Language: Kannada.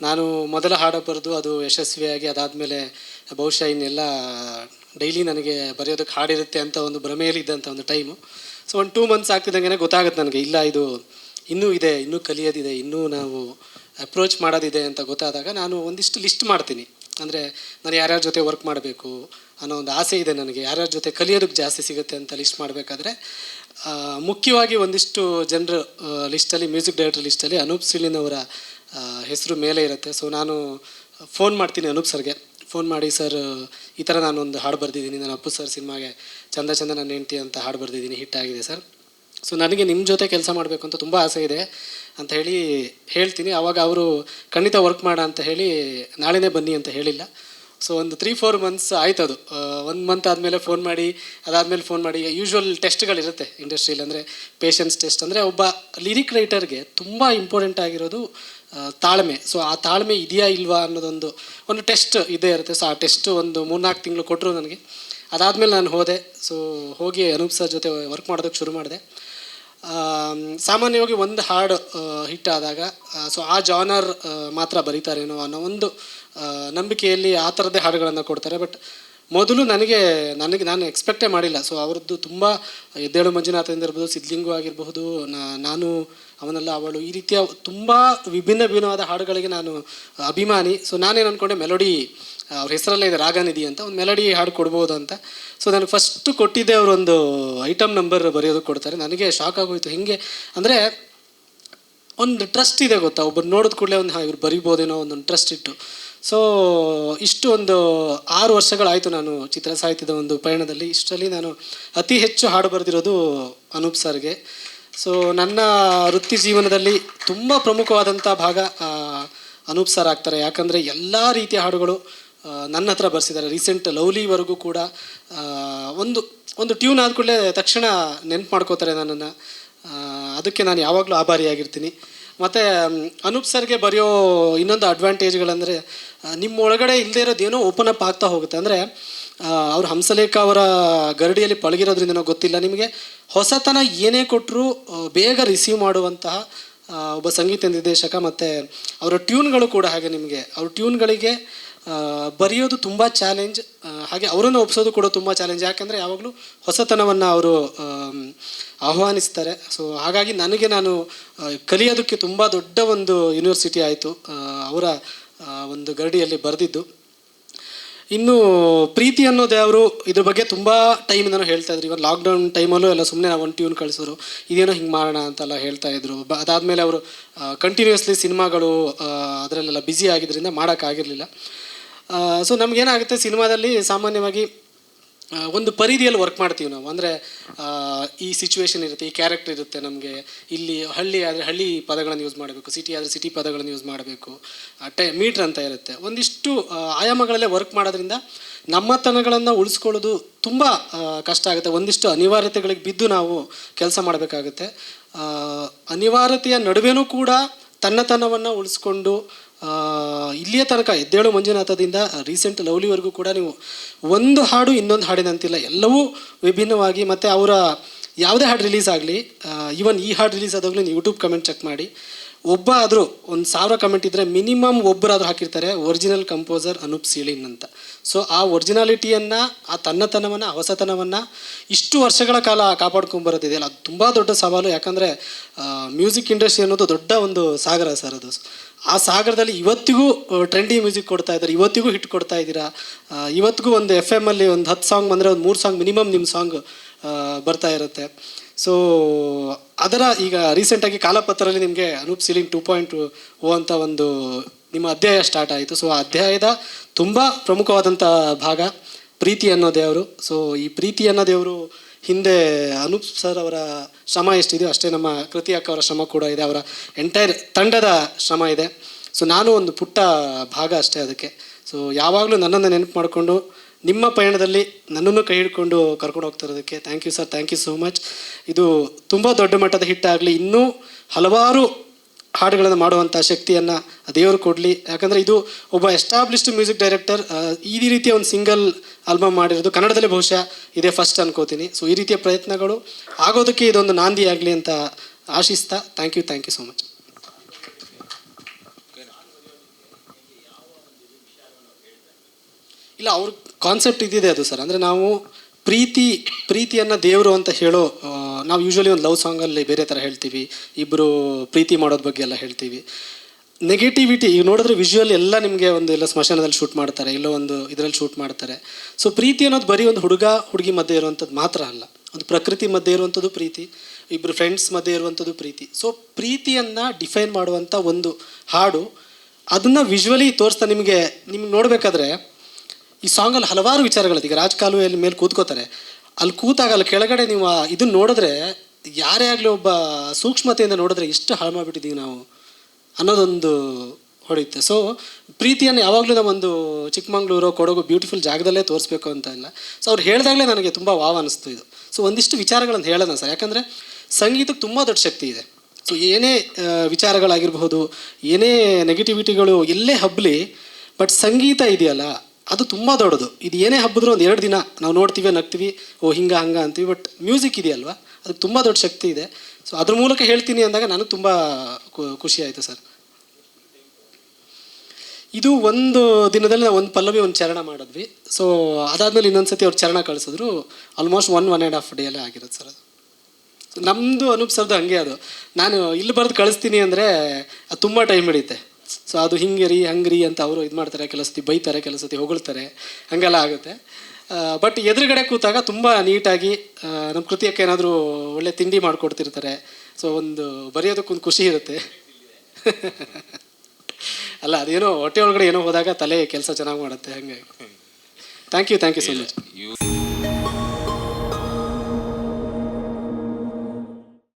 ನಾನು ಮೊದಲ ಹಾಡು ಬರೆದು ಅದು ಯಶಸ್ವಿಯಾಗಿ ಅದಾದಮೇಲೆ ಬಹುಶಃ ಇನ್ನೆಲ್ಲ ಡೈಲಿ ನನಗೆ ಬರೆಯೋದಕ್ಕೆ ಹಾಡಿರುತ್ತೆ ಅಂತ ಒಂದು ಭ್ರಮೆಯಲ್ಲಿ ಇದ್ದಂಥ ಒಂದು ಟೈಮು. ಸೊ ಒಂದು ಟೂ ಮಂತ್ಸ್ ಆಗ್ತಿದ್ದಂಗೆ ಗೊತ್ತಾಗುತ್ತೆ ನನಗೆ, ಇಲ್ಲ ಇದು ಇನ್ನೂ ಇದೆ, ಇನ್ನೂ ಕಲಿಯೋದಿದೆ, ಇನ್ನೂ ನಾವು ಅಪ್ರೋಚ್ ಮಾಡೋದಿದೆ ಅಂತ ಗೊತ್ತಾದಾಗ ನಾನು ಒಂದಿಷ್ಟು ಲಿಸ್ಟ್ ಮಾಡ್ತೀನಿ. ಅಂದರೆ ನಾನು ಯಾರ್ಯಾರ ಜೊತೆ ವರ್ಕ್ ಮಾಡಬೇಕು ಅನ್ನೋ ಒಂದು ಆಸೆ ಇದೆ ನನಗೆ, ಯಾರ್ಯಾರ ಜೊತೆ ಕಲಿಯೋದಕ್ಕೆ ಜಾಸ್ತಿ ಸಿಗುತ್ತೆ ಅಂತ ಲಿಸ್ಟ್ ಮಾಡಬೇಕಾದ್ರೆ ಮುಖ್ಯವಾಗಿ ಒಂದಿಷ್ಟು ಜನರ ಲಿಸ್ಟಲ್ಲಿ ಮ್ಯೂಸಿಕ್ ಡೈರೆಕ್ಟರ್ ಲಿಸ್ಟಲ್ಲಿ ಅನೂಪ್ ಸಿಳಿನವರ ಹೆಸರು ಮೇಲೆ ಇರುತ್ತೆ. ಸೊ ನಾನು ಫೋನ್ ಮಾಡ್ತೀನಿ ಅನೂಪ್ ಸರ್ಗೆ. ಫೋನ್ ಮಾಡಿ, ಸರ್ ಈ ಥರ ನಾನು ಒಂದು ಹಾಡು ಬರೆದಿದ್ದೀನಿ. ನಾನು ಅಪ್ಪು ಸರ್ ಸಿನಿಮಾಗೆ ಚಂದ ಚಂದ ನನ್ನ ಹೆಂಡ್ತಿ ಅಂತ ಹಾಡು ಬರೆದಿದ್ದೀನಿ. ಹಿಟ್ ಆಗಿದೆ, ಸರ್. ಸೊ ನನಗೆ ನಿಮ್ಮ ಜೊತೆ ಕೆಲಸ ಮಾಡಬೇಕು ಅಂತ ತುಂಬ ಆಸೆ ಇದೆ ಅಂತ ಹೇಳಿ ಹೇಳ್ತೀನಿ. ಆವಾಗ ಅವರು, ಖಂಡಿತ ವರ್ಕ್ ಮಾಡ ಅಂತ ಹೇಳಿ, ನಾಳೆನೇ ಬನ್ನಿ ಅಂತ ಹೇಳಿಲ್ಲ. ಸೊ ಒಂದು ತ್ರೀ ಫೋರ್ ಮಂತ್ಸ್ ಆಯ್ತು ಅದು. ಒಂದು ಮಂತ್ ಆದಮೇಲೆ ಫೋನ್ ಮಾಡಿ, ಅದಾದಮೇಲೆ ಫೋನ್ ಮಾಡಿ. ಯೂಶ್ವಲ್ ಟೆಸ್ಟ್ಗಳಿರುತ್ತೆ ಇಂಡಸ್ಟ್ರಿಯಲ್ಲಿ ಅಂದರೆ ಪೇಷನ್ಸ್ ಟೆಸ್ಟ್ ಅಂದರೆ, ಒಬ್ಬ ಲಿರಿಕ್ ರೈಟರ್ಗೆ ತುಂಬ ಇಂಪಾರ್ಟೆಂಟ್ ಆಗಿರೋದು ತಾಳ್ಮೆ. ಸೊ ಆ ತಾಳ್ಮೆ ಇದೆಯಾ ಇಲ್ವಾ ಅನ್ನೋದೊಂದು ಒಂದು ಟೆಸ್ಟ್ ಇದೇ ಇರುತ್ತೆ. ಸೊ ಆ ಟೆಸ್ಟ್ ಒಂದು ಮೂರ್ನಾಲ್ಕು ತಿಂಗಳು ಕೊಟ್ಟರು ನನಗೆ. ಅದಾದಮೇಲೆ ನಾನು ಹೋದೆ. ಸೊ ಹೋಗಿ ಅನೂಪ್ ಸರ್ ಜೊತೆ ವರ್ಕ್ ಮಾಡೋದಕ್ಕೆ ಶುರು ಮಾಡಿದೆ. ಸಾಮಾನ್ಯವಾಗಿ ಒಂದು ಹಾಡು ಹಿಟ್ ಆದಾಗ ಸೊ ಆ ಜಾನರ್ ಮಾತ್ರ ಬರೀತಾರೇನೋ ಅನ್ನೋ ಒಂದು ನಂಬಿಕೆಯಲ್ಲಿ ಆ ಥರದ್ದೇ ಹಾಡುಗಳನ್ನು ಕೊಡ್ತಾರೆ. ಬಟ್ ಮೊದಲು ನನಗೆ ನನಗೆ, ನಾನು ಎಕ್ಸ್ಪೆಕ್ಟೇ ಮಾಡಿಲ್ಲ. ಸೊ ಅವ್ರದ್ದು ತುಂಬ ಎದ್ದೇಳು ಮಂಜುನಾಥದಿಂದ ಇರ್ಬೋದು, ಸಿದ್ಧಲಿಂಗು ಆಗಿರಬಹುದು ನಾನು ಅವನೆಲ್ಲ, ಅವಳು ಈ ರೀತಿಯ ತುಂಬ ವಿಭಿನ್ನ ವಿಭಿನ್ನವಾದ ಹಾಡುಗಳಿಗೆ ನಾನು ಅಭಿಮಾನಿ. ಸೊ ನಾನೇನು ಅಂದ್ಕೊಂಡೆ ಮೆಲೋಡಿ ಅವ್ರ ಹೆಸರಲ್ಲೇ ಇದೆ ರಾಗನಿಧಿ ಅಂತ. ಒಂದು ಮೆಲೋಡಿ ಹಾಡು ಕೊಡ್ಬೋದು ಅಂತ. ಸೊ ನನಗೆ ಫಸ್ಟ್ ಕೊಟ್ಟಿದ್ದೆ ಅವರೊಂದು ಐಟಮ್ ನಂಬರ್ ಬರೆಯೋದಕ್ಕೆ ಕೊಡ್ತಾರೆ. ನನಗೆ ಶಾಕ್ ಆಗೋಯ್ತು. ಹಿಂಗೆ ಅಂದರೆ, ಒಂದು ಟ್ರಸ್ಟ್ ಇದೆ ಗೊತ್ತಾ? ಒಬ್ಬರು ನೋಡಿದ ಕೂಡಲೇ ಒಂದು, ಹಾಂ, ಇವ್ರು ಬರಿಬೋದೇನೋ ಒಂದೊಂದು ಟ್ರಸ್ಟ್ ಇಟ್ಟು. ಸೊ ಇಷ್ಟು ಒಂದು ಆರು ವರ್ಷಗಳಾಯಿತು ನಾನು ಚಿತ್ರ ಸಾಹಿತ್ಯದ ಒಂದು ಪಯಣದಲ್ಲಿ. ಇಷ್ಟರಲ್ಲಿ ನಾನು ಅತಿ ಹೆಚ್ಚು ಹಾಡು ಬರೆದಿರೋದು ಅನೂಪ್ ಸರ್ಗೆ. ಸೊ ನನ್ನ ವೃತ್ತಿ ಜೀವನದಲ್ಲಿ ತುಂಬ ಪ್ರಮುಖವಾದಂಥ ಭಾಗ ಅನೂಪ್ ಸರ್ ಆಗ್ತಾರೆ. ಯಾಕಂದರೆ ಎಲ್ಲ ರೀತಿಯ ಹಾಡುಗಳು ನನ್ನ ಹತ್ರ ಬರೆಸಿದ್ದಾರೆ. ರೀಸೆಂಟ್ ಲವ್ಲಿವರೆಗೂ ಕೂಡ ಒಂದು ಒಂದು ಟ್ಯೂನ್ ಆದ ಕೂಡಲೇ ತಕ್ಷಣ ನೆನ್ಪು ಮಾಡ್ಕೋತಾರೆ ನನ್ನನ್ನು ಅದಕ್ಕೆ ನಾನು ಯಾವಾಗಲೂ ಆಭಾರಿಯಾಗಿರ್ತೀನಿ. ಮತ್ತು ಅನೂಪ್ ಸರ್ಗೆ ಬರೆಯೋ ಇನ್ನೊಂದು ಅಡ್ವಾಂಟೇಜ್ಗಳಂದರೆ ನಿಮ್ಮ ಒಳಗಡೆ ಇಲ್ಲದೆ ಇರೋದೇನೋ ಓಪನ್ ಅಪ್ ಆಗ್ತಾ ಹೋಗುತ್ತೆ. ಅಂದರೆ ಅವ್ರ ಹಂಸಲೇಖ ಅವರ ಗರಡಿಯಲ್ಲಿ ಪಳಗಿರೋದ್ರಿಂದ ನಾವು ಗೊತ್ತಿಲ್ಲ ನಿಮಗೆ. ಹೊಸತನ ಏನೇ ಕೊಟ್ಟರೂ ಬೇಗ ರಿಸೀವ್ ಮಾಡುವಂತಹ ಒಬ್ಬ ಸಂಗೀತ ನಿರ್ದೇಶಕ ಮತ್ತು ಅವರ ಟ್ಯೂನ್ಗಳು ಕೂಡ ಹಾಗೆ ನಿಮಗೆ. ಅವ್ರ ಟ್ಯೂನ್ಗಳಿಗೆ ಬರೆಯೋದು ತುಂಬ ಚಾಲೆಂಜ್ ಹಾಗೆ ಅವರನ್ನು ಒಪ್ಸೋದು ಕೂಡ ತುಂಬ ಚಾಲೆಂಜ್ ಯಾಕೆಂದರೆ ಯಾವಾಗಲೂ ಹೊಸತನವನ್ನು ಅವರು ಆಹ್ವಾನಿಸ್ತಾರೆ. ಸೊ ಹಾಗಾಗಿ ನನಗೆ ನಾನು ಕಲಿಯೋದಕ್ಕೆ ತುಂಬ ದೊಡ್ಡ ಒಂದು ಯೂನಿವರ್ಸಿಟಿ ಆಯಿತು. ಅವರ ಒಂದು ಗರಡಿಯಲ್ಲಿ ಬರೆದಿದ್ದು. ಇನ್ನು ಪ್ರೀತಿ ಅನ್ನೋದು ಅವರು ಇದ್ರ ಬಗ್ಗೆ ತುಂಬ ಟೈಮಿಂದನೂ ಹೇಳ್ತಾ ಇದ್ರು. ಲಾಕ್ ಲಾಕ್ಡೌನ್ ಟೈಮಲ್ಲೂ ಎಲ್ಲ ಸುಮ್ಮನೆ ನಾವು ಒಂದು ಟ್ಯೂನ್ ಕಳಿಸೋರು, ಇದೇನೋ ಹಿಂಗೆ ಮಾಡೋಣ ಅಂತೆಲ್ಲ ಹೇಳ್ತಾ ಇದ್ರು. ಬ ಅದಾದಮೇಲೆ ಅವರು ಕಂಟಿನ್ಯೂಸ್ಲಿ ಸಿನಿಮಾಗಳು ಅದರಲ್ಲೆಲ್ಲ ಬ್ಯುಸಿ ಆಗಿದ್ದರಿಂದ ಮಾಡೋಕ್ಕಾಗಿರಲಿಲ್ಲ ಸೊ ನಮಗೇನಾಗುತ್ತೆ, ಸಿನಿಮಾದಲ್ಲಿ ಸಾಮಾನ್ಯವಾಗಿ ಒಂದು ಪರಿಧಿಯಲ್ಲಿ ವರ್ಕ್ ಮಾಡ್ತೀವಿ ನಾವು. ಅಂದರೆ ಈ ಸಿಚುವೇಶನ್ ಇರುತ್ತೆ, ಈ ಕ್ಯಾರೆಕ್ಟರ್ ಇರುತ್ತೆ ನಮಗೆ. ಇಲ್ಲಿ ಹಳ್ಳಿ ಆದರೆ ಹಳ್ಳಿ ಪದಗಳನ್ನು ಯೂಸ್ ಮಾಡಬೇಕು ಸಿಟಿ ಆದರೆ ಸಿಟಿ ಪದಗಳನ್ನು ಯೂಸ್ ಮಾಡಬೇಕು. ಟೈ ಮೀಟ್ರ್ ಅಂತ ಇರುತ್ತೆ. ಒಂದಿಷ್ಟು ಆಯಾಮಗಳಲ್ಲೇ ವರ್ಕ್ ಮಾಡೋದ್ರಿಂದ ನಮ್ಮತನಗಳನ್ನು ಉಳಿಸ್ಕೊಳ್ಳೋದು ತುಂಬ ಕಷ್ಟ ಆಗುತ್ತೆ. ಒಂದಿಷ್ಟು ಅನಿವಾರ್ಯತೆಗಳಿಗೆ ಬಿದ್ದು ನಾವು ಕೆಲಸ ಮಾಡಬೇಕಾಗುತ್ತೆ. ಅನಿವಾರ್ಯತೆಯ ನಡುವೆನೂ ಕೂಡ ತನ್ನತನವನ್ನು ಉಳಿಸ್ಕೊಂಡು ಇಲ್ಲಿಯ ತನಕ ಎದ್ದೇಳು ಮಂಜುನಾಥದಿಂದ ರೀಸೆಂಟ್ ಲವ್ಲಿವರೆಗೂ ಕೂಡ ನೀವು ಒಂದು ಹಾಡು ಇನ್ನೊಂದು ಹಾಡಿನಂತಿಲ್ಲ. ಎಲ್ಲವೂ ವಿಭಿನ್ನವಾಗಿ ಮತ್ತು ಅವರ ಯಾವುದೇ ಹಾಡು ರಿಲೀಸ್ ಆಗಲಿ ಈವನ್ ಈ ಹಾಡು ರಿಲೀಸ್ ಆದಾಗಲೂ ನೀವು ಯೂಟ್ಯೂಬ್ ಕಮೆಂಟ್ ಚೆಕ್ ಮಾಡಿ. ಒಬ್ಬ ಆದರೂ ಒಂದು ಸಾವಿರ ಕಮೆಂಟ್ ಇದ್ದರೆ ಮಿನಿಮಮ್ ಒಬ್ಬರಾದರೂ ಹಾಕಿರ್ತಾರೆ ಒರಿಜಿನಲ್ ಕಂಪೋಸರ್ ಅನೂಪ್ ಸೀಳಿನ್ ಅಂತ. ಸೊ ಆ ಒರಿಜಿನಾಲಿಟಿಯನ್ನು ಆ ತನ್ನತನವನ್ನು ಹೊಸತನವನ್ನು ಇಷ್ಟು ವರ್ಷಗಳ ಕಾಲ ಕಾಪಾಡ್ಕೊಂಬರೋದಿದೆಯಲ್ಲ ಅದು ತುಂಬ ದೊಡ್ಡ ಸವಾಲು. ಯಾಕಂದರೆ ಮ್ಯೂಸಿಕ್ ಇಂಡಸ್ಟ್ರಿ ಅನ್ನೋದು ದೊಡ್ಡ ಒಂದು ಸಾಗರ ಸರ್ ಅದು. ಆ ಸಾಗರದಲ್ಲಿ ಇವತ್ತಿಗೂ ಟ್ರೆಂಡಿ ಮ್ಯೂಸಿಕ್ ಕೊಡ್ತಾ ಇದ್ದಾರೆ. ಇವತ್ತಿಗೂ ಹಿಟ್ ಕೊಡ್ತಾ ಇದ್ದೀರಾ? ಇವತ್ತಿಗೂ ಒಂದು ಎಫ್ ಎಮ್ಮಲ್ಲಿ ಒಂದು ಹತ್ತು ಸಾಂಗ್ ಬಂದರೆ ಒಂದು ಮೂರು ಸಾಂಗ್ ಮಿನಿಮಮ್ ನಿಮ್ಮ ಸಾಂಗ್ ಬರ್ತಾ ಇರುತ್ತೆ. ಸೊ ಅದರ ಈಗ ರೀಸೆಂಟಾಗಿ ಕಾಲಪತ್ರದಲ್ಲಿ ನಿಮಗೆ Anoop ceiling two point O ಅಂತ ಒಂದು ನಿಮ್ಮ ಅಧ್ಯಾಯ ಸ್ಟಾರ್ಟ್ ಆಯಿತು. ಸೊ ಆ ಅಧ್ಯಾಯದ ತುಂಬ ಪ್ರಮುಖವಾದಂಥ ಭಾಗ ಪ್ರೀತಿ ಅನ್ನೋ ದೇವರು. ಸೊ ಈ ಪ್ರೀತಿ ಅನ್ನೋ ದೇವರು ಹಿಂದೆ ಅನೂಪ್ ಸರ್ ಅವರ ಶ್ರಮ ಎಷ್ಟಿದೆಯೋ ಅಷ್ಟೇ ನಮ್ಮ ಕೃತಿ ಅಕ್ಕ ಅವರ ಶ್ರಮ ಕೂಡ ಇದೆ. ಅವರ ಎಂಟೈರ್ ತಂಡದ ಶ್ರಮ ಇದೆ. ಸೊ ನಾನು ಒಂದು ಪುಟ್ಟ ಭಾಗ ಅಷ್ಟೇ ಅದಕ್ಕೆ. ಸೊ ಯಾವಾಗಲೂ ನನ್ನನ್ನು ನೆನಪು ಮಾಡಿಕೊಂಡು, ನಿಮ್ಮ ಪಯಣದಲ್ಲಿ ನನ್ನನ್ನು ಕೈ ಹಿಡ್ಕೊಂಡು ಕರ್ಕೊಂಡು ಹೋಗ್ತಿರೋದಕ್ಕೆ thank you sir thank you so much ಇದು ತುಂಬ ದೊಡ್ಡ ಮಟ್ಟದ ಹಿಟ್ಟಾಗಲಿ ಇನ್ನೂ ಹಲವಾರು ಹಾಡುಗಳನ್ನು ಮಾಡುವಂಥ ಶಕ್ತಿಯನ್ನು ದೇವರು ಕೊಡಲಿ. ಯಾಕಂದರೆ ಇದು ಒಬ್ಬ ಎಸ್ಟಾಬ್ಲಿಷ್ಡ್ ಮ್ಯೂಸಿಕ್ ಡೈರೆಕ್ಟರ್ ಈ ರೀತಿಯ ಒಂದು ಸಿಂಗಲ್ ಆಲ್ಬಮ್ ಮಾಡಿರೋದು ಕನ್ನಡದಲ್ಲಿ ಬಹುಶಃ ಇದೇ ಫಸ್ಟ್ ಅನ್ಕೋತೀನಿ. ಸೊ ಈ ರೀತಿಯ ಪ್ರಯತ್ನಗಳು ಆಗೋದಕ್ಕೆ ಇದೊಂದು ನಾಂದಿ ಆಗಲಿ ಅಂತ ಆಶಿಸ್ತಾ thank you thank you so much ಇಲ್ಲ, ಅವ್ರ ಕಾನ್ಸೆಪ್ಟ್ ಇದ್ದಿದೆ ಅದು ಸರ್. ಅಂದರೆ ನಾವು ಪ್ರೀತಿ, ಪ್ರೀತಿಯನ್ನು ದೇವರು ಅಂತ ಹೇಳೋ ನಾವು ಯೂಶ್ವಲಿ ಒಂದು ಲವ್ ಸಾಂಗಲ್ಲಿ ಬೇರೆ ಥರ ಹೇಳ್ತೀವಿ ಇಬ್ಬರು ಪ್ರೀತಿ ಮಾಡೋದ್ರ ಬಗ್ಗೆ ಎಲ್ಲ ಹೇಳ್ತೀವಿ. ನೆಗೆಟಿವಿಟಿ ಈಗ ನೋಡಿದ್ರೆ ವಿಜುವಲ್ ಎಲ್ಲ ನಿಮಗೆ ಒಂದು ಎಲ್ಲ ಸ್ಮಶಾನದಲ್ಲಿ ಶೂಟ್ ಮಾಡ್ತಾರೆ ಇಲ್ಲೋ ಒಂದು ಇದರಲ್ಲಿ ಶೂಟ್ ಮಾಡ್ತಾರೆ. ಸೊ ಪ್ರೀತಿ ಅನ್ನೋದು ಬರೀ ಒಂದು ಹುಡುಗ, ಹುಡುಗಿ ಮಧ್ಯೆ ಇರುವಂಥದ್ದು ಮಾತ್ರ ಅಲ್ಲ. ಒಂದು ಪ್ರಕೃತಿ ಮಧ್ಯೆ ಇರುವಂಥದ್ದು ಪ್ರೀತಿ ಇಬ್ಬರು ಫ್ರೆಂಡ್ಸ್ ಮಧ್ಯೆ ಇರುವಂಥದ್ದು ಪ್ರೀತಿ. ಸೊ ಪ್ರೀತಿಯನ್ನು ಡಿಫೈನ್ ಮಾಡುವಂಥ ಒಂದು ಹಾಡು, ಅದನ್ನು ವಿಜುವಲಿ ತೋರಿಸ್ತಾ ನಿಮಗೆ, ನಿಮ್ಗೆ ನೋಡಬೇಕಾದ್ರೆ ಈ ಸಾಂಗಲ್ಲಿ ಹಲವಾರು ವಿಚಾರಗಳಿದೆ. ಈಗ ರಾಜಕಾಲುವೆಯಲ್ಲಿ ಮೇಲೆ ಕೂತ್ಕೋತಾರೆ. ಅಲ್ಲಿ ಕೂತಾಗ ಅಲ್ಲಿ ಕೆಳಗಡೆ ನೀವು ಇದನ್ನ ನೋಡಿದ್ರೆ, ಯಾರೇ ಆಗಲಿ ಒಬ್ಬ ಸೂಕ್ಷ್ಮತೆಯಿಂದ ನೋಡಿದ್ರೆ ಎಷ್ಟು ಹಾಳು ಮಾಡಿಬಿಟ್ಟಿದ್ದೀವಿ ನಾವು ಅನ್ನೋದೊಂದು ಹೊಡೆಯುತ್ತೆ. ಸೊ ಪ್ರೀತಿಯನ್ನು ಯಾವಾಗಲೂ ನಮ್ಮೊಂದು ಚಿಕ್ಕಮಂಗ್ಳೂರು, ಕೊಡಗು ಬ್ಯೂಟಿಫುಲ್ ಜಾಗದಲ್ಲೇ ತೋರಿಸ್ಬೇಕು ಅಂತ ಇಲ್ಲ. ಸೊ ಅವ್ರು ಹೇಳಿದಾಗಲೇ ನನಗೆ ತುಂಬ ವಾವ್ ಅನಿಸ್ತು ಇದು. ಸೊ ಒಂದಿಷ್ಟು ವಿಚಾರಗಳನ್ನು ಹೇಳೋಣ ಸರ್. ಯಾಕಂದರೆ ಸಂಗೀತಕ್ಕೆ ತುಂಬ ದೊಡ್ಡ ಶಕ್ತಿ ಇದೆ. ಸೊ ಏನೇ ವಿಚಾರಗಳಾಗಿರಬಹುದು, ಏನೇ ನೆಗೆಟಿವಿಟಿಗಳು ಎಲ್ಲೇ ಹಬ್ಬಲಿ ಬಟ್ ಸಂಗೀತ ಇದೆಯಲ್ಲ ಅದು ತುಂಬ ದೊಡ್ಡದು. ಇದು ಏನೇ ಹಬ್ಬದ್ರು ಒಂದು ಎರಡು ದಿನ ನಾವು ನೋಡ್ತೀವಿ, ನಗ್ತೀವಿ, ಓ ಹಿಂಗೆ, ಹಂಗೆ ಅಂತೀವಿ ಬಟ್ ಮ್ಯೂಸಿಕ್ ಇದೆಯಲ್ವಾ? ಅದಕ್ಕೆ ತುಂಬ ದೊಡ್ಡ ಶಕ್ತಿ ಇದೆ. ಸೊ ಅದ್ರ ಮೂಲಕ ಹೇಳ್ತೀನಿ ಅಂದಾಗ ನನಗೆ ತುಂಬ ಖುಷಿ ಆಯಿತು ಸರ್. ಇದು ಒಂದು ದಿನದಲ್ಲಿ ನಾವು ಒಂದು ಪಲ್ಲವಿ, ಒಂದು ಚರಣ ಮಾಡಿದ್ವಿ. ಸೊ ಅದಾದ್ಮೇಲೆ ಇನ್ನೊಂದು ಸತಿ ಅವ್ರು ಚರಣ ಕಳಿಸಿದ್ರು. Almost one one and half ಡೇಯಲ್ಲೇ ಆಗಿರೋದು ಸರ್ ಅದು. ನಮ್ಮದು ಅನುಪ್ಸರ್ದು ಹಂಗೆ ಅದು. ನಾನು ಇಲ್ಲಿ ಬರೆದು ಕಳಿಸ್ತೀನಿ ಅಂದರೆ ಅದು ತುಂಬ ಟೈಮ್ ಹಿಡಿಯುತ್ತೆ. ಸೊ ಅದು ಹಿಂಗೆ ರೀ ಹಂಗೆ ರೀ ಅಂತ ಅವರು ಇದು ಮಾಡ್ತಾರೆ ಕೆಲವು ಸತಿ ಬೈತಾರೆ ಕೆಲವು ಸತಿ ಹೊಗಳ್ತಾರೆ ಹಾಗೆಲ್ಲ ಆಗುತ್ತೆ. ಬಟ್ ಎದುರುಗಡೆ ಕೂತಾಗ ತುಂಬ ನೀಟಾಗಿ ನಮ್ಮ ಕೃತಿಯಕ್ಕೆ ಏನಾದರೂ ಒಳ್ಳೆ ತಿಂಡಿ ಮಾಡಿಕೊಡ್ತಿರ್ತಾರೆ. ಸೊ ಒಂದು ಬರೆಯೋದಕ್ಕೊಂದು ಖುಷಿ ಇರುತ್ತೆ. ಅಲ್ಲ ಅದೇನೋ ಹೊಟ್ಟೆ ಒಳಗಡೆ ಏನೋ ಹೋದಾಗ ತಲೆ ಕೆಲಸ ಚೆನ್ನಾಗಿ ಮಾಡುತ್ತೆ ಹಂಗೆ. Thank you thank you so much